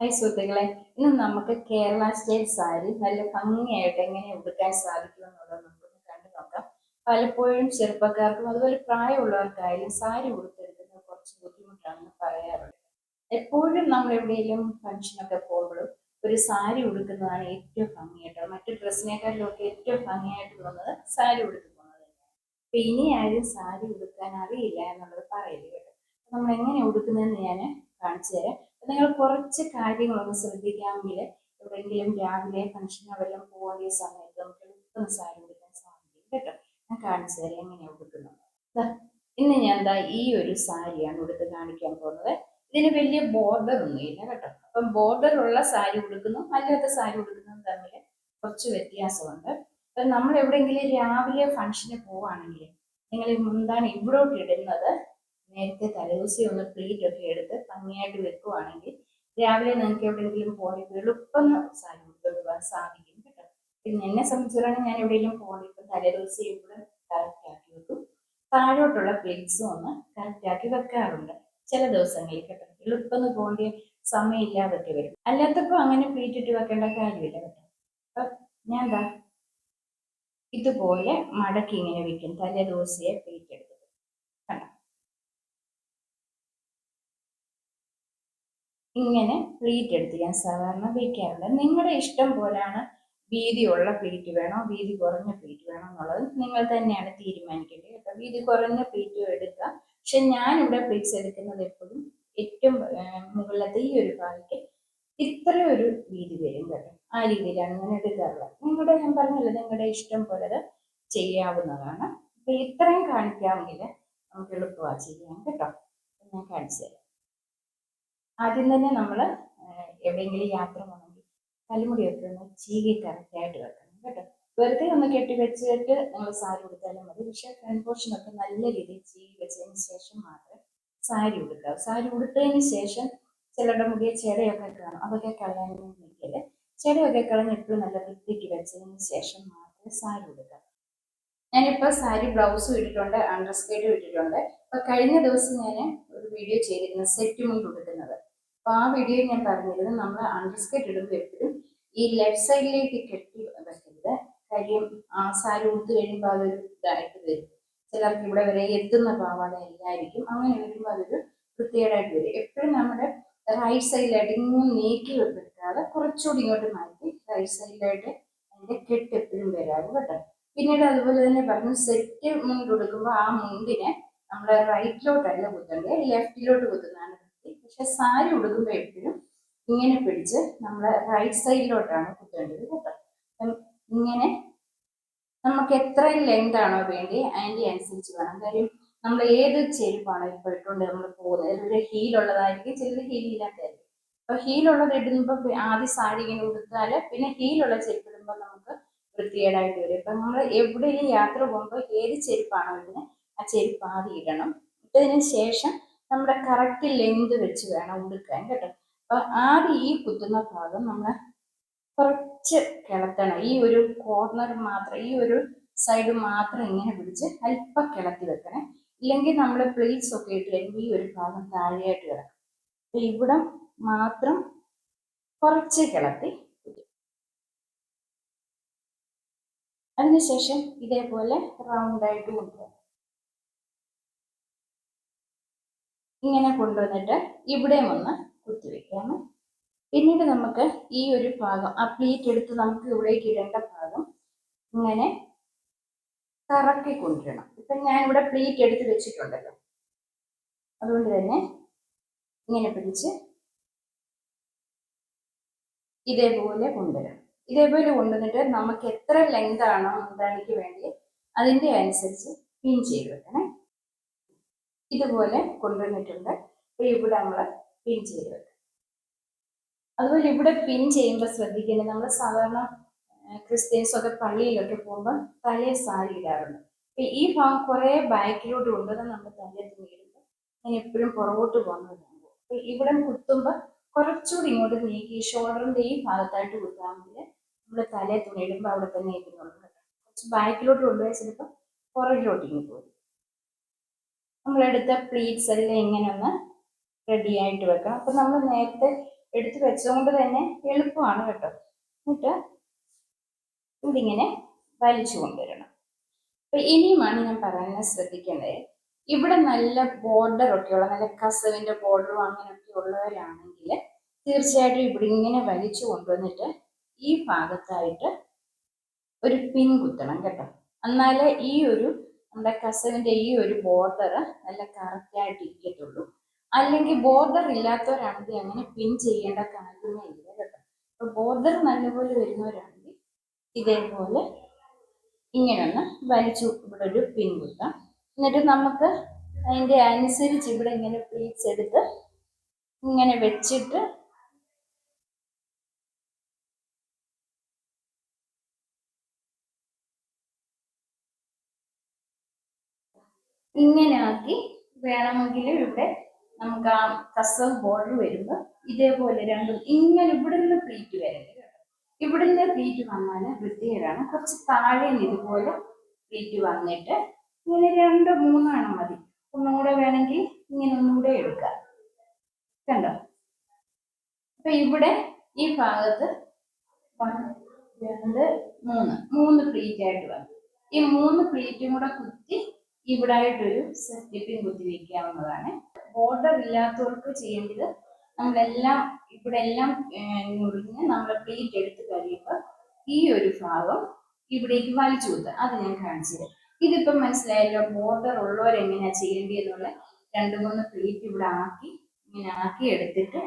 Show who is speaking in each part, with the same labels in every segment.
Speaker 1: Hi സുഹൃത്തുക്കളെ ഇന്ന് നമുക്ക് കേരള സ്റ്റേറ്റ് സാരി നല്ല ഭംഗിയായിട്ട് എങ്ങനെ ഉടുക്കാൻ സാധിക്കും എന്നുള്ളത് നമുക്കൊന്ന് കണ്ടു നോക്കാം. പലപ്പോഴും ചെറുപ്പക്കാർക്കും അതുപോലെ പ്രായമുള്ളവർക്കായാലും സാരി ഉടുത്തെടുക്കുന്നത് കുറച്ച് ബുദ്ധിമുട്ടാണെന്ന് പറയാറുണ്ട്. എപ്പോഴും നമ്മൾ എവിടെയെങ്കിലും ഫംഗ്ഷനൊക്കെ പോകുമ്പോഴും ഒരു സാരി ഉടുക്കുന്നതാണ് ഏറ്റവും ഭംഗിയായിട്ട് മറ്റു ഡ്രസ്സിനേക്കാളും ഒക്കെ ഏറ്റവും ഭംഗിയായിട്ട് തോന്നുന്നത് സാരി ഉടുക്കുന്നത് തന്നെയാണ്. അപ്പൊ ഇനി ആരും സാരി ഉടുക്കാൻ അറിയില്ല എന്നുള്ളത് അപ്പൊ നമ്മൾ എങ്ങനെ ഉടുക്കുന്നതെന്ന് ഞാൻ കാണിച്ചു തരാം. നിങ്ങൾ കുറച്ച് കാര്യങ്ങളൊന്ന് ശ്രദ്ധിക്കാമെങ്കിൽ എവിടെയെങ്കിലും രാവിലെ ഫംഗ്ഷനോ വല്ലതും പോകുന്ന സമയത്ത് നമുക്ക് എളുപ്പം സാരി ഉടുക്കാൻ സാധിക്കും. കേട്ടോ? ഞാൻ കാണിച്ചു തരാം എങ്ങനെയാണ് ഉടുക്കുന്നത്. ദാ, ഇന്ന് ഞാൻ എന്താ ഈ ഒരു സാരിയാണ് ഉടുത്ത് കാണിക്കാൻ പോകുന്നത്. ഇതിന് വലിയ ബോർഡർ ഒന്നുമില്ല കേട്ടോ. അപ്പം ബോർഡർ ഉള്ള സാരി ഉടുക്കുന്നു അല്ലാത്ത സാരി ഉടുക്കുന്നതും തമ്മിൽ കുറച്ച് വ്യത്യാസമുണ്ട്. അപ്പം നമ്മൾ എവിടെയെങ്കിലും രാവിലെ ഫംഗ്ഷന് പോവാണെങ്കിൽ നിങ്ങൾ എന്താണ് ഇവിടോട്ട് ഇടുന്നത്. നേരത്തെ തലേദിവസം ഒന്ന് പ്ലീറ്റ് ഒക്കെ എടുത്ത് ഭംഗിയായിട്ട് വെക്കുവാണെങ്കിൽ രാവിലെ നിങ്ങൾക്ക് എവിടെയെങ്കിലും പോയി എളുപ്പം സാരി സാധിക്കും കേട്ടോ. പിന്നെ എന്നെ സംബന്ധിച്ചിടത്തോളം ഞാൻ എവിടെയെങ്കിലും ഇപ്പം തലേദിവസം ഇവിടെ കറക്റ്റ് ആക്കി വെക്കും. താഴോട്ടുള്ള പ്ലേറ്റ്സും ഒന്ന് കറക്റ്റ് ആക്കി വെക്കാറുണ്ട്. ചില ദിവസങ്ങളിൽ കേട്ടോ. എളുപ്പം പോകേണ്ട സമയമില്ലാതൊക്കെ വരും. അല്ലാത്തപ്പോൾ അങ്ങനെ പ്ലീറ്റ് ഇട്ട് വെക്കേണ്ട കാര്യമില്ല കേട്ടോ. അപ്പം ഞാൻ എന്താ ഇതുപോലെ മടക്കി ഇങ്ങനെ വെക്കും. തലേ ദിവസയെ പ്ലീറ്റ് എടുത്തിട്ട് കണ്ടോ ഇങ്ങനെ പ്ലീറ്റ് എടുത്ത് ഞാൻ സാധാരണ വയ്ക്കാറുണ്ട് നിങ്ങളുടെ ഇഷ്ടം പോലാണ് വീതിയുള്ള പ്ലീറ്റ് വേണോ? വീതി കുറഞ്ഞ പ്ലീറ്റ് വേണോ എന്നുള്ളത് നിങ്ങൾ തന്നെയാണ് തീരുമാനിക്കേണ്ടത് കേട്ടോ. വീതി കുറഞ്ഞ പ്ലീറ്റ് എടുക്കുക. പക്ഷെ ഞാനിവിടെ പ്ലീറ്റ്സ് എടുക്കുന്നത് എപ്പോഴും ഏറ്റവും മുകളിലത്തെ ഈ ഒരു ഭാഗത്ത് ഇത്ര ഒരു വീതി വരും കേട്ടോ. ആ രീതിയിലാണ് ഞാൻ എടുക്കാറുള്ളത്. നിങ്ങളുടെ ഞാൻ പറഞ്ഞല്ലോ നിങ്ങളുടെ ഇഷ്ടം പോലെ ചെയ്യാവുന്നതാണ്. അപ്പൊ ഇത്രയും കാണിക്കാമെങ്കിൽ നമുക്ക് എളുപ്പമാണ് ചെയ്യാൻ കേട്ടോ. ഞാൻ കാണിച്ചു തരാം ആദ്യം തന്നെ നമ്മൾ എവിടെയെങ്കിലും യാത്ര പോകണമെങ്കിൽ തലമുടിയൊക്കെ ഒന്ന് ചീകി കറക്റ്റായിട്ട് വെക്കണം കേട്ടോ. വെറുതെ ഒന്ന് കെട്ടി വെച്ചിട്ട് നിങ്ങൾ സാരി ഉടുത്താലും മതി. പക്ഷേ ഫ്രണ്ട് പോർഷനൊക്കെ നല്ല രീതിയിൽ ചീകി വെച്ചതിന് ശേഷം മാത്രം സാരി ഉടുക്കുക. സാരി ഉടുത്തതിന് ശേഷം ചിലരുടെ മുടിയെ ചെടയൊക്കെ കാണും. അതൊക്കെ കളയാനൊന്നും ചെടയൊക്കെ കളഞ്ഞ് എപ്പോഴും നല്ല വൃത്തിക്ക് വെച്ചതിന് ശേഷം മാത്രം സാരി ഉടുക്കുക. ഞാനിപ്പോൾ സാരി ബ്ലൗസും ഇട്ടിട്ടുണ്ട് അണ്ടർ സ്കേർട്ടും ഇട്ടിട്ടുണ്ട്. അപ്പോൾ കഴിഞ്ഞ ദിവസം ഞാൻ ഒരു വീഡിയോ ചെയ്തിരുന്നു സെറ്റ് മുണ്ട് ഉടുക്കുന്നത്. അപ്പൊ ആ വീഡിയോ ഞാൻ പറഞ്ഞിരുന്നു നമ്മൾ അണ്ടർസ്കേറ്റ് ഇടുമ്പോഴത്തേക്കും ഈ ലെഫ്റ്റ് സൈഡിലേക്ക് കെട്ടി വെക്കരുത്. കാര്യം ആ സാരി ഉടുത്തു കഴിയുമ്പോൾ അതൊരു ഇതായിട്ട് വരും. ചിലർക്ക് ഇവിടെ വരെ എത്തുന്ന പാവാട എല്ലായിരിക്കും അങ്ങനെ വരുമ്പോൾ അതൊരു വൃത്തികേടായിട്ട് വരും. എപ്പോഴും നമ്മുടെ റൈറ്റ് സൈഡിലായിട്ട് ഇങ്ങനെ നീക്കി വെക്കാതെ കുറച്ചുകൂടി ഇങ്ങോട്ട് മാറ്റി റൈറ്റ് സൈഡിലായിട്ട് അതിന്റെ കെട്ട് എപ്പോഴും വരാറ് കേട്ടോ. പിന്നീട് അതുപോലെ തന്നെ പറഞ്ഞു സെറ്റ് മുണ്ട് കൊടുക്കുമ്പോൾ ആ മുണ്ടിനെ നമ്മൾ റൈറ്റിലോട്ടല്ല കുത്തണ്ടേ ലെഫ്റ്റിലോട്ട് കുത്തുന്നതാണ് പക്ഷെ സാരി ഉടുക്കുമ്പോൾ ഇങ്ങനെ പിടിച്ച് നമ്മൾ റൈറ്റ് സൈഡിലോട്ടാണ് കുത്തേണ്ടത് കേട്ടോ. ഇങ്ങനെ നമുക്ക് എത്ര ലെങ്ത് ആണോ വേണ്ടി അതിന്റെ അനുസരിച്ച് വേണം. കാര്യം നമ്മൾ ഏത് ചെരുപ്പാണോ ഇപ്പോൾ ഇട്ടുകൊണ്ട് നമ്മൾ പോകുന്നത്? ഒരു ഹീൽ ഉള്ളതായിരിക്കും ചിലത് ഹീൽ ഇല്ലാത്തതായിരിക്കും. അപ്പൊ ഹീലുള്ളത് ഇടുമ്പോൾ ആദ്യം സാരി ഇങ്ങനെ ഉടുത്താൽ പിന്നെ ഹീലുള്ള ചെരുപ്പ് ഇടുമ്പോൾ നമുക്ക് വൃത്തികേടായിട്ട് വരും. ഇപ്പൊ നമ്മൾ എവിടെയും യാത്ര പോകുമ്പോൾ ഏത് ചെരുപ്പാണോ ഇതിന് ആ ചെരുപ്പ് ആദ്യം ഇടണം. ഇട്ടതിന് ശേഷം നമ്മുടെ കറക്റ്റ് ലെങ്ത് വെച്ച് വേണം ഉടുക്കാൻ കേട്ടോ. അപ്പൊ ആദ്യം ഈ കുത്തുന്ന ഭാഗം നമ്മൾ കുറച്ച് കിളത്തണം. ഈ ഒരു കോർണർ മാത്രം ഈ ഒരു സൈഡ് മാത്രം ഇങ്ങനെ പിടിച്ച് അല്പം കിളത്തി വെക്കണേ. ഇല്ലെങ്കിൽ നമ്മൾ പ്ലേറ്റ്സ് ഒക്കെ ഇട്ട് കഴിയുമ്പോൾ ഈ ഒരു ഭാഗം താഴെയായിട്ട് കിടക്കും. അപ്പൊ ഇവിടം മാത്രം കുറച്ച് കിളത്തി അതിനുശേഷം ഇതേപോലെ റൗണ്ട് ആയിട്ട് കൊണ്ടുവരാം ഇങ്ങനെ കൊണ്ടുവന്നിട്ട് ഇവിടെയും ഒന്ന് കുത്തിവെക്കാം പിന്നീട് നമുക്ക് ഈ ഒരു ഭാഗം ആ പ്ലീറ്റ് എടുത്ത് നമുക്ക് ഇവിടേക്ക് ഇടേണ്ട ഭാഗം ഇങ്ങനെ കറക്കി കൊണ്ടുവരണം. ഇപ്പൊ ഞാൻ ഇവിടെ പ്ലീറ്റ് എടുത്ത് വെച്ചിട്ടുണ്ടല്ലോ. അതുകൊണ്ട് തന്നെ ഇങ്ങനെ പിടിച്ച് ഇതേപോലെ കൊണ്ടുവരണം. ഇതേപോലെ കൊണ്ടുവന്നിട്ട് നമുക്ക് എത്ര ലെങ്ത് ആണോ എന്താണെനിക്ക് വേണ്ടി അതിന്റെ അനുസരിച്ച് പിൻ ചെയ്ത് വെക്കണേ. ഇതുപോലെ കൊണ്ടുവന്നിട്ടുണ്ട്. അപ്പൊ ഇവിടെ നമ്മൾ പിൻ ചെയ്ത് വെക്കാം. അതുപോലെ ഇവിടെ പിൻ ചെയ്യുമ്പോൾ ശ്രദ്ധിക്കേണ്ടത് നമ്മൾ സാധാരണ ക്രിസ്ത്യൻസ് ഒക്കെ പള്ളിയിലൊക്കെ പോകുമ്പോൾ തലേ സാരി ഇടാറുണ്ട്. അപ്പൊ ഈ ഭാഗം കുറെ ബാക്കിലോട്ട് കൊണ്ടുവന്ന് നമ്മൾ തലയെ നീടുമ്പോൾ ഞാൻ എപ്പോഴും പുറകോട്ട് പോകുന്നത് അപ്പൊ ഇവിടെ കുത്തുമ്പോൾ കുറച്ചുകൂടി ഇങ്ങോട്ട് നീക്കി ഷോൾഡറിന്റെ ഈ ഭാഗത്തായിട്ട് കുത്താമെങ്കിൽ നമ്മൾ തലേ തുണിയിടുമ്പോൾ അവിടെ തന്നെ ഇരിക്കുന്നുള്ളൂ കുറച്ച് ബാക്കിലോട്ട് കൊണ്ടുപോയാൽ ചിലപ്പോൾ പുറകിലോട്ട് ഇങ്ങനെ പോകും. നമ്മളെടുത്ത പ്ലീറ്റ്സ് എല്ലാം ഇങ്ങനെ ഒന്ന് റെഡി ആയിട്ട് വെക്കാം. അപ്പം നമ്മൾ നേരത്തെ എടുത്ത് വെച്ചുകൊണ്ട് തന്നെ എളുപ്പമാണ് കേട്ടോ. എന്നിട്ട് ഇതിങ്ങനെ വലിച്ചു കൊണ്ടുവരണം. അപ്പം ഇനിയുമാണ് ഞാൻ പറയാൻ ശ്രദ്ധിക്കേണ്ടത്. ഇവിടെ നല്ല ബോർഡർ ഒക്കെയുള്ള നല്ല കസവിന്റെ ബോർഡറും അങ്ങനെയൊക്കെ ഉള്ളവരാണെങ്കിൽ തീർച്ചയായിട്ടും ഇവിടെ ഇങ്ങനെ വലിച്ചു കൊണ്ടുവന്നിട്ട് ഈ ഭാഗത്തായിട്ട് ഒരു പിൻ കുത്തണം കേട്ടോ. എന്നാലേ ഈ ഒരു നമ്മുടെ കസവിന്റെ ഈ ഒരു ബോർഡർ നല്ല കറക്റ്റ് ആയിട്ട് ഇരിക്കത്തുള്ളൂ. അല്ലെങ്കിൽ ബോർഡർ ഇല്ലാത്തവരാണെങ്കിൽ അങ്ങനെ പിൻ ചെയ്യേണ്ട കാര്യമേ ഇല്ല കേട്ടോ. അപ്പൊ ബോർഡർ നല്ലപോലെ വരുന്നവരാണെങ്കിൽ ഇതേപോലെ ഇങ്ങനെ ഒന്ന് വലിച്ചു ഇവിടെ ഒരു പിൻ കുത്താം എന്നിട്ട് നമുക്ക് അതിന്റെ അനുസരിച്ച് ഇവിടെ ഇങ്ങനെ പ്ലീറ്റ്സ് എടുത്ത് ഇങ്ങനെ വെച്ചിട്ട് ഇങ്ങനെ ആക്കി വേണമെങ്കിൽ ഇവിടെ നമുക്ക് ആ കസവ് ബോർഡർ വരുമ്പോൾ ഇതേപോലെ രണ്ടും ഇങ്ങനെ ഇവിടെ നിന്ന് പ്ലീറ്റ് വരരുത് കേട്ടോ. നിന്ന് പ്ലീറ്റ് വന്നാൽ വൃത്തികേടാണ്. കുറച്ച് താഴെ നിന്ന് ഇതുപോലെ പ്ലീറ്റ് വന്നിട്ട് ഇങ്ങനെ രണ്ട് മൂന്നെണ്ണം മതി. ഒന്നുകൂടെ വേണമെങ്കിൽ ഇങ്ങനെ ഒന്നുകൂടെ എടുക്കാം. കണ്ടോ? അപ്പൊ ഇവിടെ ഈ ഭാഗത്ത് രണ്ട് മൂന്ന്. മൂന്ന് പ്ലീറ്റ് ആയിട്ട് വന്നു. ഈ മൂന്ന് പ്ലീറ്റും കൂടെ കുത്തി ഇവിടെ ആയിട്ടൊരു സെറ്റിപ്പിൻ കുത്തി വെക്കാവുന്നതാണ്. ബോർഡർ ഇല്ലാത്തവർക്ക് ചെയ്യേണ്ടത് നമ്മളെല്ലാം ഇവിടെ എല്ലാം മുറിഞ്ഞ് നമ്മൾ പ്ലേറ്റ് എടുത്ത് കഴിയുമ്പോൾ ഈ ഒരു ഭാഗം ഇവിടേക്ക് വലിച്ചു കൊടുത്ത് അത് ഞാൻ കാണിച്ചത് ഇതിപ്പം മനസ്സിലായല്ലോ ബോർഡർ ഉള്ളവർ എങ്ങനെയാ ചെയ്യേണ്ടതെന്നുള്ള രണ്ട് മൂന്ന് പ്ലേറ്റ് ഇവിടെ ആക്കി ഇങ്ങനെ ആക്കി എടുത്തിട്ട്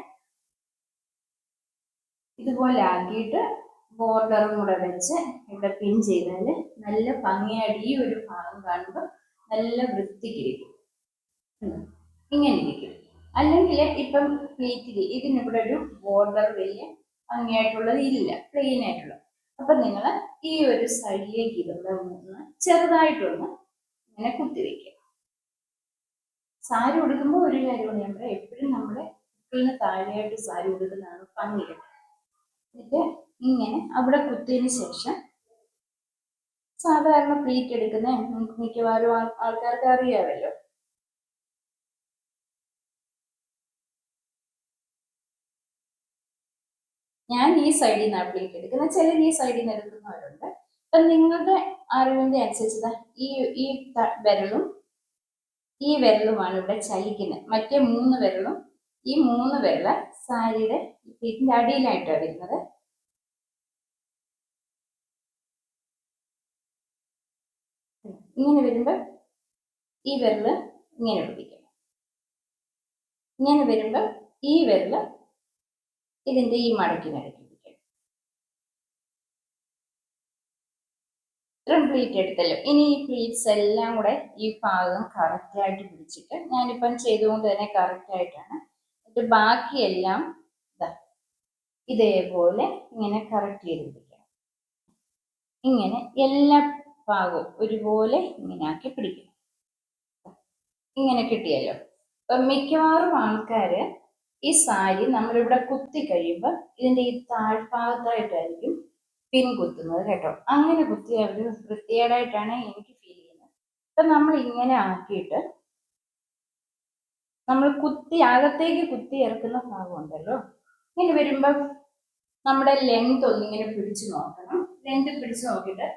Speaker 1: ഇതുപോലെ ആക്കിയിട്ട് ബോർഡറും കൂടെ വെച്ച് ഇവിടെ പിൻ ചെയ്താൽ നല്ല ഭംഗിയായിട്ട് ഈ ഒരു ഭാഗം കാണുമ്പോൾ നല്ല വൃത്തിക്കിരിക്കും. ഇങ്ങനെ ഇരിക്കും. അല്ലെങ്കിൽ ഇപ്പം പ്ലീറ്റിൽ ഇതിനിവിടെ ഒരു ബോർഡർ വലിയ ഭംഗിയായിട്ടുള്ളത് ഇല്ല പ്ലെയിൻ ആയിട്ടുള്ളത് അപ്പൊ നിങ്ങൾ ഈ ഒരു സൈഡിലേക്ക് ഇതുള്ള ഒന്ന് ചെറുതായിട്ടൊന്ന് ഇങ്ങനെ കുത്തിവെക്കുക സാരി ഉടുക്കുമ്പോൾ ഒരു കാര്യമാണ് നമ്മുടെ എപ്പോഴും നമ്മുടെ കുട്ടികളിന് താഴെയായിട്ട് സാരി ഉടുക്കുന്നതാണ് ഭംഗി. എന്നിട്ട് ഇങ്ങനെ അവിടെ കുത്തിയതിന് ശേഷം സാധാരണ പ്ലീറ്റ് എടുക്കുന്നേ. നമുക്ക് മിക്കവാറും ആൾക്കാർക്ക് അറിയാമല്ലോ. ഞാൻ ഈ സൈഡിൽ നിന്നാണ് പ്ലീറ്റ് എടുക്കുന്നത് ചിലർ ഈ സൈഡിൽ നിന്ന് എടുക്കുന്നവരുണ്ട്. അപ്പൊ നിങ്ങളുടെ അറിവിന്റെ അനുസരിച്ച് ഈ ഈ വിരലും ഈ വിരലുമാണ് ഇവിടെ ചലിക്കുന്നത്. മറ്റേ മൂന്ന് വിരലും ഈ മൂന്ന് വിരൽ സാരിയുടെ പ്ലീറ്റിന്റെ അടിയിലായിട്ടാണ് വരുന്നത്. ഇങ്ങനെ വരുമ്പോൾ ഈ വിരൽ ഇങ്ങനെ പിടിക്കണം ഇങ്ങനെ വരുമ്പോൾ ഈ വിരൽ ഇതിന്റെ ഈ മടക്കിനടക്കി പിടിക്കണം ഇത്രയും പ്ലീറ്റ് എടുത്തല്ലോ. ഇനി ഈ പ്ലീറ്റ്സ് എല്ലാം കൂടെ ഈ ഭാഗം കറക്റ്റായിട്ട് പിടിച്ചിട്ട് ഞാനിപ്പം ചെയ്തുകൊണ്ട് തന്നെ കറക്റ്റായിട്ടാണ് എന്നിട്ട് ബാക്കിയെല്ലാം ഇതാ ഇതേപോലെ ഇങ്ങനെ കറക്റ്റ് ചെയ്ത് പിടിക്കണം. ഇങ്ങനെ എല്ലാ ഭാഗവും ഒരുപോലെ ഇങ്ങനെ ആക്കി പിടിക്കണം ഇങ്ങനെ കിട്ടിയല്ലോ. അപ്പൊ മിക്കവാറും ആൾക്കാര് ഈ സാരി നമ്മളിവിടെ കുത്തി കഴിയുമ്പോൾ ഇതിന്റെ ഈ താഴ്ഭാഗത്തായിട്ടായിരിക്കും പിൻ കുത്തുന്നത് കേട്ടോ. അങ്ങനെ കുത്തി അവർ വൃത്തികേടായിട്ടാണ് എനിക്ക് ഫീൽ ചെയ്യുന്നത്. അപ്പൊ നമ്മൾ ഇങ്ങനെ ആക്കിയിട്ട് നമ്മൾ കുത്തി അകത്തേക്ക് കുത്തി ഇറക്കുന്ന ഭാഗം ഉണ്ടല്ലോ. ഇങ്ങനെ വരുമ്പോ നമ്മുടെ ലെങ്ത് ഒന്നിങ്ങനെ പിടിച്ചു നോക്കണം. ലെങ്ത് പിടിച്ചു നോക്കിയിട്ട്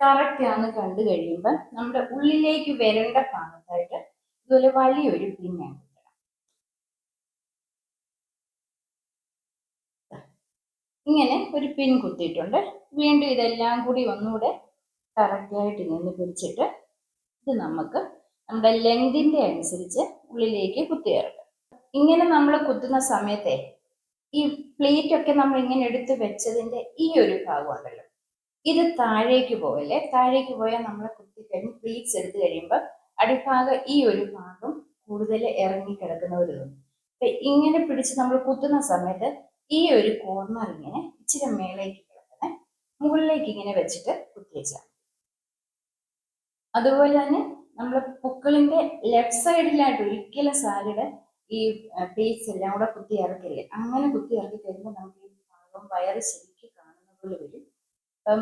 Speaker 1: കറക്റ്റ് ആണെന്ന് കണ്ടു കഴിയുമ്പോൾ നമ്മുടെ ഉള്ളിലേക്ക് വരേണ്ട ഭാഗത്തായിട്ട് ഇതുപോലെ വലിയൊരു പിന്നാണ് ഇങ്ങനെ ഒരു പിൻ കുത്തിയിട്ടുണ്ട്. വീണ്ടും ഇതെല്ലാം കൂടി ഒന്നുകൂടെ കറക്റ്റായിട്ട് ഇങ്ങനെ പിടിച്ചിട്ട് ഇത് നമുക്ക് നമ്മുടെ ലെങ്തിന്റെ അനുസരിച്ച് ഉള്ളിലേക്ക് കുത്തിയിറക്കാം. ഇങ്ങനെ നമ്മൾ കുത്തുന്ന സമയത്തെ ഈ പ്ലേറ്റ് ഒക്കെ നമ്മൾ ഇങ്ങനെ എടുത്ത് വെച്ചതിന്റെ ഈ ഒരു ഭാഗം ഇത് താഴേക്ക് പോകല്ലേ താഴേക്ക് പോയാൽ നമ്മൾ കുത്തി കുത്തിക്കഴിഞ്ഞ് പ്ലീറ്റ്സ് എടുത്ത് കഴിയുമ്പോൾ അടിഭാഗം ഈ ഒരു ഭാഗം കൂടുതൽ ഇറങ്ങി കിടക്കുന്ന ഒരു അപ്പൊ ഇങ്ങനെ പിടിച്ച് നമ്മൾ കുത്തുന്ന സമയത്ത് ഈ ഒരു കോർണർ ഇങ്ങനെ ഇച്ചിരി മേലേക്ക് കിടക്കുന്ന മുകളിലേക്ക് ഇങ്ങനെ വെച്ചിട്ട് കുത്തിവെച്ചാൽ അതുപോലെ തന്നെ നമ്മൾ പുക്കളിന്റെ ലെഫ്റ്റ് സൈഡിലായിട്ട് ഒരിക്കലും സാരിയുടെ ഈ പ്ലീറ്റ്സ് എല്ലാം കൂടെ കുത്തി ഇറക്കില്ലേ അങ്ങനെ കുത്തി ഇറക്കി കഴിയുമ്പോൾ നമുക്ക് ഈ ഭാഗം വയറ് ശരിക്കും കാണുന്ന പോലെ വരും. അപ്പം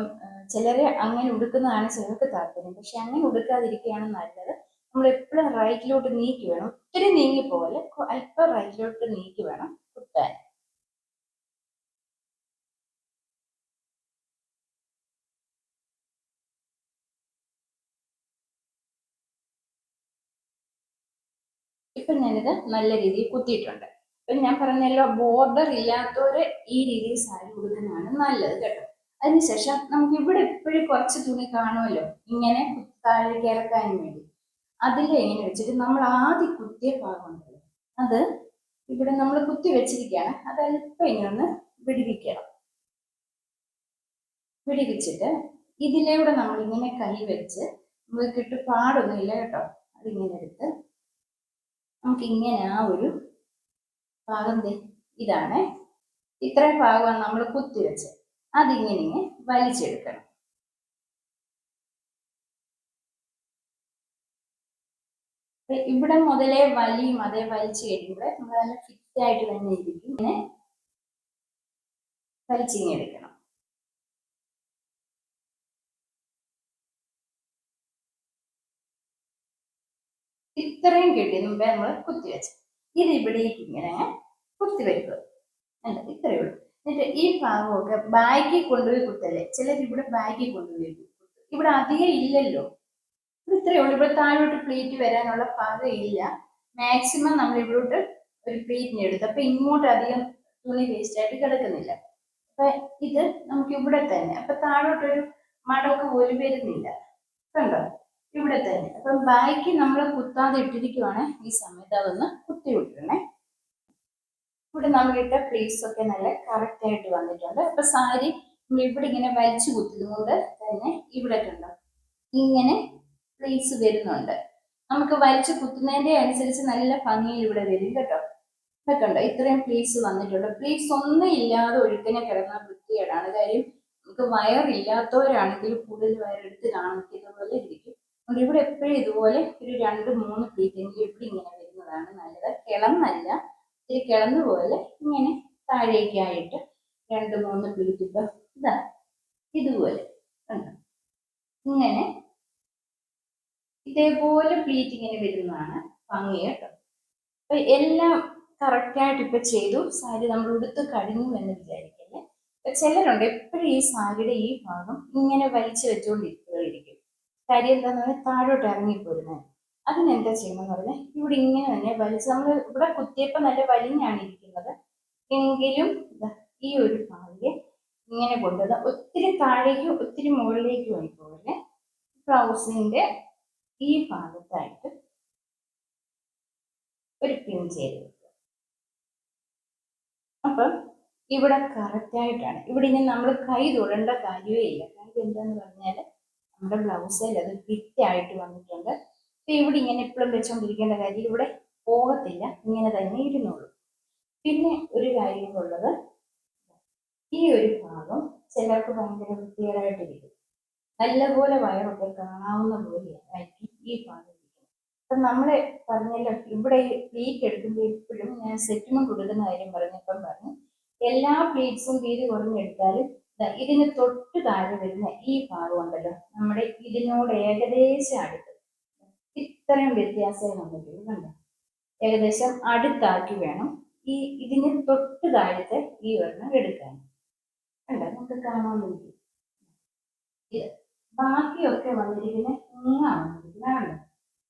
Speaker 1: ചിലരെ അങ്ങനെ ഉടുക്കുന്നതാണ് ചിലർക്ക് താല്പര്യം. പക്ഷെ അങ്ങനെ ഉടുക്കാതിരിക്കുകയാണ് നല്ലത്. നമ്മൾ എപ്പോഴും റൈറ്റിലോട്ട് നീക്കി വേണം. ഒത്തിരി നീങ്ങി പോലെ അല്പം റൈറ്റിലോട്ട് നീക്കി വേണം കുത്താൻ ഇപ്പൊ ഞാനിത് നല്ല രീതിയിൽ കുത്തിയിട്ടുണ്ട്. ഇപ്പൊ ഞാൻ പറഞ്ഞല്ലോ ബോർഡർ ഇല്ലാത്തവര് ഈ രീതിയിൽ സാരി കൊടുക്കുന്നതാണ് നല്ലത് കേട്ടോ. അതിനുശേഷം നമുക്ക് ഇവിടെ എപ്പോഴും കുറച്ച് തുണി കാണുമല്ലോ? ഇങ്ങനെ താഴെ ഇറക്കാൻ വേണ്ടി. അതിൽ ഇങ്ങനെ വെച്ചിട്ട് നമ്മൾ ആദ്യം കുത്തിയ ഭാഗമുണ്ടല്ലോ അത് ഇവിടെ നമ്മൾ കുത്തി വെച്ചിരിക്കുകയാണ്. അത് അല്പം ഇങ്ങനെ ഒന്ന് വിടിവിക്കണം. വിടിവിച്ചിട്ട് ഇതിലൂടെ നമ്മൾ ഇങ്ങനെ കൈ വെച്ച് നമുക്ക് കിട്ടു പാടൊന്നുമില്ല കേട്ടോ. അതിങ്ങനെ എടുത്ത് നമുക്ക് ഇങ്ങനെ ആ ഒരു ഭാഗം ഇതാണ്. ഇത്രയും ഭാഗമാണ് നമ്മൾ കുത്തി വെച്ചത്. അതിങ്ങനെ വലിച്ചെടുക്കണം. ഇവിടെ മുതലേ വലിയും അതേ വലിച്ചു കഴിയുമ്പോൾ നമ്മൾ നല്ല ഫിറ്റ് ആയിട്ട് തന്നെ ഇരിക്കും. ഇങ്ങനെ വലിച്ചിങ്ങനെ എടുക്കണം. ഇത്രയും കിട്ടി മുമ്പേ നമ്മൾ കുത്തിവെച്ചു ഇത് ഇവിടേക്ക് ഇങ്ങനെ കുത്തിവെക്കുക അല്ല ഇത്രയേ ഉള്ളൂ. എന്നിട്ട് ഈ ഭാഗമൊക്കെ ബാഗിൽ കൊണ്ടുപോയി കുത്തല്ലേ ചിലർ ഇവിടെ ബാഗിൽ കൊണ്ടുപോയി ഇവിടെ അധികം ഇല്ലല്ലോ. ഇത് ഇത്രയേ ഉള്ളൂ. ഇവിടെ താഴോട്ട് പ്ലേറ്റ് വരാനുള്ള ഭാഗം ഇല്ല. മാക്സിമം നമ്മൾ ഇവിടോട്ട് ഒരു പ്ലേറ്റിന് എടുത്തു. അപ്പൊ ഇങ്ങോട്ട് അധികം തുണി വേസ്റ്റ് ആയിട്ട് കിടക്കുന്നില്ല. അപ്പൊ ഇത് നമുക്ക് ഇവിടെ തന്നെ. അപ്പൊ താഴോട്ടൊരു മടക്ക് പോലും വരുന്നില്ല. കണ്ടോ? ഇവിടെ തന്നെ. അപ്പം ബാക്കി നമ്മൾ കുത്താതെ ഇട്ടിരിക്കുവാണ്. ഈ സമയത്ത് അതൊന്ന് കുത്തി വിട്ടിരണേ ഇവിടെ നമ്മളിട്ട പ്ലേസ് ഒക്കെ നല്ല കറക്റ്റ് ആയിട്ട് വന്നിട്ടുണ്ട്. അപ്പൊ സാരി നമ്മൾ ഇവിടെ ഇങ്ങനെ വലിച്ചു കുത്തുന്നത് തന്നെ ഇവിടെ ഇങ്ങനെ പ്ലേസ് വരുന്നുണ്ട്. നമുക്ക് വലിച്ചു കുത്തുന്നതിന്റെ അനുസരിച്ച് നല്ല ഭംഗിയിൽ ഇവിടെ വരും കേട്ടോ. ഇതൊക്കെ ഉണ്ടോ ഇത്രയും പ്ലേസ് വന്നിട്ടുണ്ട്. പ്ലേസ് ഒന്നും ഇല്ലാതെ ഒഴുക്കിനെ കിടന്ന വൃത്തികേടാണ്. കാര്യം നമുക്ക് വയറില്ലാത്തവരാണെങ്കിൽ കൂടുതൽ വയറെടുത്ത് കാണിക്കുന്ന പോലെ ഇരിക്കും. അതുകൊണ്ട് ഇവിടെ എപ്പോഴും ഇതുപോലെ ഒരു രണ്ട് മൂന്ന് പ്ലേറ്റെങ്കിലും ഇവിടെ ഇങ്ങനെ വരുന്നതാണ് നല്ലത്. കിളന്നല്ല. ഇത്തിരി കിടന്ന പോലെ ഇങ്ങനെ താഴേക്കായിട്ട് രണ്ട് മൂന്ന് പ്ലീറ്റ് ഇതാ ഇതുപോലെ ഇങ്ങനെ ഇതേപോലെ പ്ലീറ്റ് ഇങ്ങനെ വരുന്നതാണ് ഭംഗി കേട്ടോ. എല്ലാം കറക്റ്റായിട്ട് ഇപ്പൊ ചെയ്തു. സാരി നമ്മൾ ഉടുത്ത് കഴിഞ്ഞു എന്ന് വിചാരിക്കല്ലേ? അപ്പൊ ചിലരുണ്ട് എപ്പോഴും ഈ സാരിയുടെ ഈ ഭാഗം ഇങ്ങനെ വലിച്ചു വെച്ചുകൊണ്ടിരിക്കുകയായിരിക്കും കാര്യം എന്താന്ന് പറഞ്ഞാൽ താഴോട്ട് ഇറങ്ങിപ്പോരുന്നത് അതിനെന്താ ചെയ്യണമെന്ന് പറഞ്ഞാൽ ഇവിടെ ഇങ്ങനെ തന്നെ വലിച്ച് നമ്മൾ ഇവിടെ കുത്തിയപ്പോൾ നല്ല വലിഞ്ഞാണ് ഇരിക്കുന്നത്. എങ്കിലും ഈ ഒരു പാളിയെ ഇങ്ങനെ കൊണ്ടുവന്ന് ഒത്തിരി താഴേക്കും ഒത്തിരി മുകളിലേക്കും ആയി പോലെ ബ്ലൗസിന്റെ ഈ ഭാഗത്തായിട്ട് ഒരു പിൻ ചെയ്ത് വെക്കുക. അപ്പം ഇവിടെ കറക്റ്റ് ആയിട്ടാണ്. ഇവിടെ ഇനി നമ്മൾ കൈ തൊടേണ്ട കാര്യമേ ഇല്ല. കാര്യം എന്താന്ന് പറഞ്ഞാൽ നമ്മുടെ ബ്ലൗസിൽ അത് ഫിറ്റ് ആയിട്ട് വന്നിട്ടുണ്ട്. ഇവിടെ ഇങ്ങനെ എപ്പോഴും വെച്ചുകൊണ്ടിരിക്കേണ്ട കാര്യം ഇവിടെ പോകത്തില്ല ഇങ്ങനെ തന്നെ ഇരുന്നുള്ളൂ പിന്നെ ഒരു കാര്യം ഉള്ളത് ഈ ഒരു ഭാഗം ചിലർക്ക് ഭയങ്കര വൃത്തികേടായിട്ടിരിക്കും നല്ലപോലെ വയറൊക്കെ കാണാവുന്ന പോലെയായിരിക്കും ഈ ഭാഗം അപ്പം നമ്മളെ പറഞ്ഞല്ലോ ഇവിടെ പ്ലീറ്റ് എടുക്കുമ്പോൾ എപ്പോഴും ഞാൻ സെറ്റിൽമെന്റ് കൊടുക്കുന്ന കാര്യം പറഞ്ഞപ്പം പറഞ്ഞു എല്ലാ പ്ലീറ്റ്സും വീതി കുറഞ്ഞെടുത്താലും ഇതിന് തൊട്ട് താഴെ വരുന്ന ഈ ഭാഗം ഉണ്ടല്ലോ നമ്മുടെ ഇതിനോട് ഏകദേശം അടുത്ത്. ഇത്രയും വ്യത്യാസം നമുക്ക് കണ്ടോ? ഏകദേശം അടുത്താക്കി വേണം ഈ ഇതിന് തൊട്ട് താഴത്തെ ഈ ഒരെണ്ണം എടുക്കാൻ. കണ്ടോ? നമുക്ക് കാണാൻ വേണ്ടി ബാക്കിയൊക്കെ വന്നിരിക്കുന്ന ഇങ്ങാണ്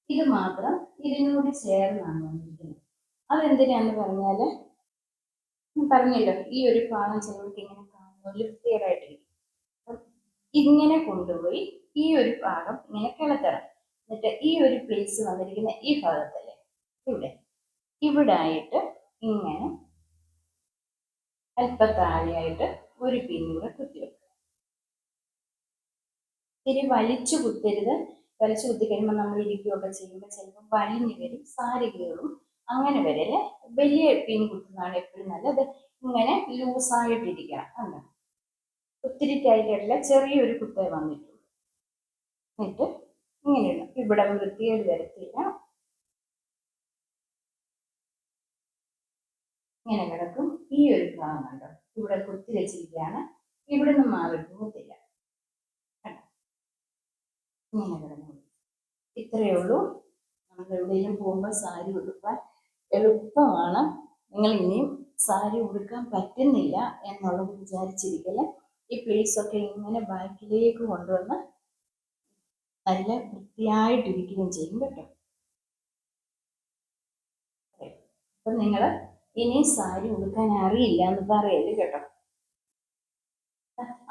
Speaker 1: ഇത് മാത്രം ഇതിനോട് ചേർന്നാണ് വന്നിരിക്കുന്നത്. അതെന്തിനാന്ന് പറഞ്ഞാൽ പറഞ്ഞല്ലോ ഈ ഒരു ഭാഗം ചിലർക്ക് ഇങ്ങനെ കാണുമ്പോൾ അപ്പം ഇങ്ങനെ കൊണ്ടുപോയി ഈ ഒരു ഭാഗം ഇങ്ങനെ കിളത്തണം. എന്നിട്ട് ഈ ഒരു പ്ലേസ് വന്നിരിക്കുന്ന ഈ ഭാഗത്തല്ലേ? ഇവിടെ. ഇവിടെ ആയിട്ട് ഇങ്ങനെ അല്പ താഴെയായിട്ട് ഒരു പിന്നൂടെ കുത്തിവെക്കുക ഇത്തിരി വലിച്ചു കുത്തരുത്. വലിച്ചു കുത്തി കഴിയുമ്പോൾ നമ്മൾ ഇരിക്കുകയൊക്കെ ചെയ്യുമ്പോൾ ചിലപ്പോൾ വലിഞ്ഞു വരും സാരി കയറും അങ്ങനെ വരല്ലേ വലിയ പിൻ കുത്തുന്നതാണ് എപ്പോഴും നല്ലത്. ഇങ്ങനെ ലൂസായിട്ടിരിക്കണം കണ്ടോ? ഒത്തിരി ടൈറ്റായിട്ടുള്ള ചെറിയൊരു കുത്തേ വന്നിട്ടുള്ളൂ. എന്നിട്ട് ഇങ്ങനെയാണ്. ഇവിടെ വൃത്തികേട് വരത്തില്ല. ഇങ്ങനെ കിടക്കും. ഈ ഒരു ഭാഗം കണ്ടോ? ഇവിടെ കുത്തി വെച്ചിരിക്കുകയാണ്. ഇവിടെ നിന്ന് മാറി പോകത്തില്ല കണ്ടോ? ഇങ്ങനെ കിടന്നു. ഇത്രയേ ഉള്ളൂ. നമ്മൾ എവിടെയെങ്കിലും പോകുമ്പോൾ സാരി ഉടുക്കാൻ എളുപ്പമാണ്. നിങ്ങൾ ഇനിയും സാരി ഉടുക്കാൻ പറ്റുന്നില്ല എന്നുള്ളത് വിചാരിച്ചിരിക്കൽ ഈ പ്ലേസ് ഒക്കെ ഇങ്ങനെ ബാക്കിലേക്ക് കൊണ്ടുവന്ന് നല്ല വൃത്തിയായിട്ടിരിക്കുകയും ചെയ്യും കേട്ടോ. അപ്പൊ നിങ്ങൾ ഇനി സാരി ഉടുക്കാൻ അറിയില്ല എന്ന് പറയൽ കേട്ടോ.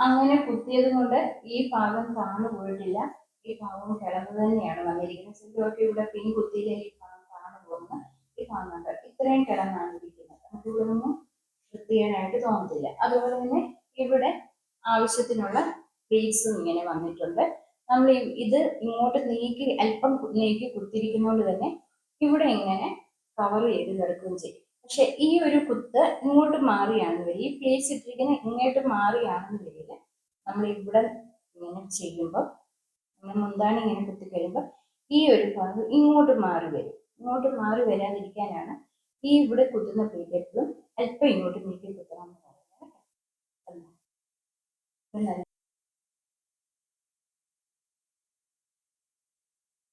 Speaker 1: അങ്ങനെ കുത്തിയത് കൊണ്ട് ഈ ഭാഗം താണു പോയിട്ടില്ല. ഈ ഭാഗം കിടന്നു തന്നെയാണ് വന്നിരിക്കുന്നത്. ചിലരൊക്കെ ഇവിടെ പിൻ കുത്തിയില്ല ഈ ഭാഗം താണു പോകുന്ന ഈ ഭാഗം കണ്ട? ഇത്രയും കിടന്നാണ് ഇരിക്കുന്നത്. നമുക്ക് ഇവിടെ ഒന്നും വൃത്തികേടായിട്ട് തോന്നത്തില്ല. അതുപോലെ തന്നെ ഇവിടെ ആവശ്യത്തിനുള്ള പ്ലേറ്റ്സും ഇങ്ങനെ വന്നിട്ടുണ്ട്. നമ്മൾ ഇത് ഇങ്ങോട്ട് നീക്കി അല്പം നീക്കി കുത്തിരിക്കുന്നതുകൊണ്ട് തന്നെ ഇവിടെ ഇങ്ങനെ കവർ ചെയ്ത് കിടക്കുകയും ചെയ്യും. പക്ഷെ ഈ ഒരു കുത്ത് ഇങ്ങോട്ട് മാറിയാണെന്ന് വരിക. ഈ പ്ലേസ് ഇട്ടിരിക്കുന്ന ഇങ്ങോട്ട് മാറിയാണെന്ന് വരിക. നമ്മൾ ഇവിടെ ഇങ്ങനെ ചെയ്യുമ്പോൾ നമ്മൾ മുന്താണി ഇങ്ങനെ കുത്തി കഴിയുമ്പോൾ ഈ ഒരു ഭാഗം ഇങ്ങോട്ട് മാറി വരും. ഇങ്ങോട്ട് മാറി വരാതിരിക്കാനാണ് ഈ ഇവിടെ കുത്തുന്ന പ്ലേറ്റ് അല്പം ഇങ്ങോട്ട് നീക്കി കുത്തണം എന്ന് പറയുന്നത് കേട്ടോ. ഇത് നല്ല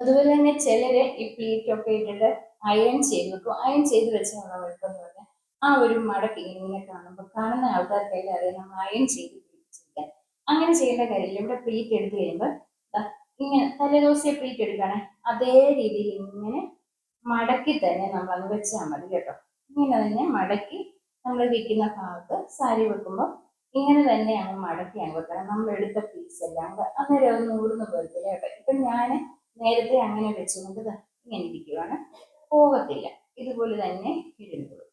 Speaker 1: അതുപോലെ തന്നെ ചിലര് ഈ പ്ലേറ്റ് ഒക്കെ ഇട്ടിട്ട് അയൺ ചെയ്ത് വെക്കും. അയൺ ചെയ്ത് വെച്ചുള്ള കുഴപ്പമെന്ന് പറഞ്ഞാൽ ആ ഒരു മടക്ക് ഇങ്ങനെ കാണുമ്പോൾ കാണുന്ന ആൾക്കാർക്കെല്ലാം അറിയാം നമ്മൾ അയൺ ചെയ്ത് പിടിച്ചിരിക്കാൻ അങ്ങനെ ചെയ്യേണ്ട കാര്യമില്ല. ഇവിടെ പ്ലീറ്റ് എടുത്തു കഴിയുമ്പോൾ ഇങ്ങനെ തലേദിവസം പ്ലീറ്റ് എടുക്കുകയാണെ. അതേ രീതിയിൽ ഇങ്ങനെ മടക്കി തന്നെ നമ്മൾ അത് വെച്ചാൽ മതി കേട്ടോ. ഇങ്ങനെ തന്നെ മടക്കി നമ്മൾ വിൽക്കുന്ന ഭാഗത്ത് സാരി വെക്കുമ്പോൾ ഇങ്ങനെ തന്നെ അങ്ങ് മടക്കി അങ്ങ് വെക്കണം. നമ്മൾ എടുത്ത പീസ് എല്ലാം അന്നേരം അത് നൂറുന്ന് പോലത്തില്ല കേട്ടോ. ഇപ്പം ഞാൻ നേരത്തെ അങ്ങനെ വെച്ചുകൊണ്ട് ഇങ്ങനെ ഇരിക്കുവാണ്. പോകത്തില്ല. ഇതുപോലെ തന്നെ ഇരുന്നോളൂ.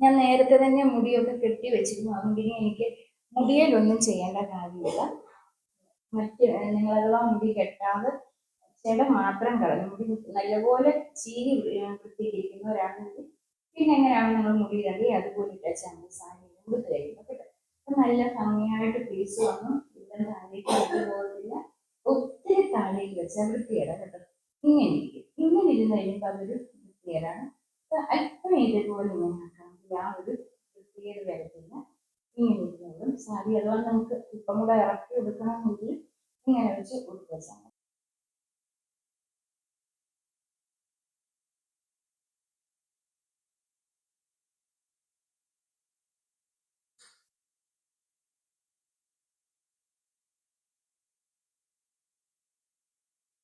Speaker 1: ഞാൻ നേരത്തെ തന്നെ മുടിയൊക്കെ കെട്ടി വെച്ചിരുന്നു. അതുകൊണ്ട് ഇനി എനിക്ക് മുടിയിലൊന്നും ചെയ്യേണ്ട കാര്യമില്ല. മറ്റ് നിങ്ങളെല്ലാം മുടി കെട്ടാതെ ചെട മാത്രം കളഞ്ഞു. മുടി നല്ലപോലെ ചീരി വൃ- വൃത്തിയിരിക്കുന്നവരാണെങ്കിൽ പിന്നെ എങ്ങനെയാണ് നിങ്ങൾ മുടി ഇടണ്ടി അതുപോലെ ഇട്ടാൽ ചാൻസ് സാരി കൊടുത്തു കഴിയുമ്പോൾ കിട്ടും നല്ല ഭംഗിയായിട്ട് പീസ് വന്നു ഇവിടെ താഴേക്ക് കൊണ്ടു പോകത്തില്ല ഒത്തിരി താഴേക്ക് വെച്ചാൽ വൃത്തികേടാ കേട്ടോ. ഇങ്ങനെ ഇങ്ങനെ ഇരുന്ന് കഴിയുമ്പോൾ അതൊരു വൃത്തികേടാണ് അല്പം ഇതുപോലെ ഇങ്ങനെ ആക്കാം. ആ ഒരു വൃത്തികേട് വരത്തില്ല ഇങ്ങനെ ഇരുന്നോളും. സാരി അഥവാ നമുക്ക് ഇപ്പം കൂടെ ഇറക്കി എടുക്കണമെങ്കിൽ ഇങ്ങനെ വെച്ച് ഉടുത്ത്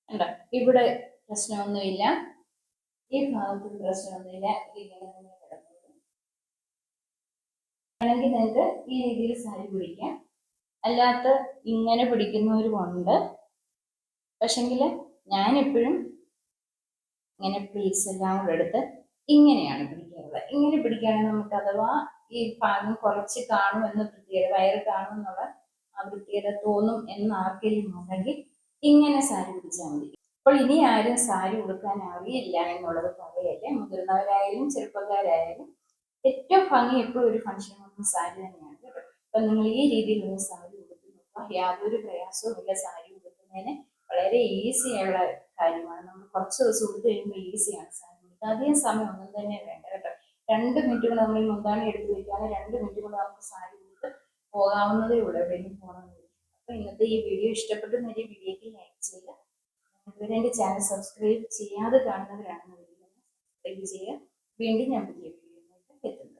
Speaker 1: കണ്ടോ? ഇവിടെ പ്രശ്നമൊന്നുമില്ല. ഈ ഭാഗത്തും പ്രശ്നമൊന്നുമില്ല. ഇതിങ്ങനെ കിടക്കുന്നു. വേണമെങ്കിൽ നിങ്ങൾക്ക് ഈ രീതിയിൽ സാരി പിടിക്കാം. അല്ലാത്ത ഇങ്ങനെ പിടിക്കുന്നവരുമുണ്ട്. പക്ഷെങ്കിൽ ഞാൻ എപ്പോഴും ഇങ്ങനെ പീസ് എല്ലാം കൂടെ എടുത്ത് ഇങ്ങനെയാണ് പിടിക്കാറുള്ളത്. ഇങ്ങനെ പിടിക്കുകയാണെങ്കിൽ നമുക്ക് അഥവാ ഈ ഭാഗം കുറച്ച് കാണുമെന്ന് പ്രത്യേകത വയറ് കാണുമെന്നുള്ള ആ പ്രത്യേകത തോന്നും എന്ന് ആർക്കെങ്കിലും ഉണ്ടെങ്കിൽ ഇങ്ങനെ സാരി പിടിച്ചാൽ മതി. അപ്പോൾ ഇനി ആരും സാരി ഉടുക്കാൻ അറിയില്ല എന്നുള്ളത് പറയല്ലേ? മുതിർന്നവരായാലും ചെറുപ്പക്കാരായാലും ഏറ്റവും ഭംഗി എപ്പോഴും ഒരു ഫംഗ്ഷൻ വന്ന സാരി തന്നെയാണ് അപ്പൊ നിങ്ങൾ ഈ രീതിയിലുള്ള സാരി ഉടുത്ത് നോക്കുക. യാതൊരു പ്രയാസവും ഇല്ല സാരി ഉടുക്കുന്നതിന്. വളരെ ഈസി ആയുള്ള കാര്യമാണ്. നമ്മൾ കുറച്ച് ദിവസം ഉടുത്ത് കഴിയുമ്പോൾ ഈസിയാണ് സാരി ഉടുക്കുക. അധികം സമയം ഒന്നും തന്നെ വേണ്ട കേട്ടോ. രണ്ട് മിനിറ്റ് കൊണ്ട് നമ്മൾ മുന്താണി എടുത്ത് വയ്ക്കാതെ രണ്ട് മിനിറ്റ് കൊണ്ട് നമുക്ക് സാരി ഉടുത്ത് പോകാവുന്നതേ ഉള്ളൂ. എവിടെയെങ്കിലും പോകണമെന്നില്ല അപ്പൊ ഇന്നത്തെ ഈ വീഡിയോ ഇഷ്ടപ്പെട്ടു എന്നൊരു വീഡിയോക്ക് ലൈക്ക് ചെയ്യുക. ഇതുവരെ എന്റെ ചാനൽ സബ്സ്ക്രൈബ് ചെയ്യാതെ കാണുന്നവരാണെന്ന് സബ്സ്ക്രൈബ് ചെയ്യുക. വീണ്ടും ഞാൻ പുതിയ വീഡിയോ എത്തുന്നത്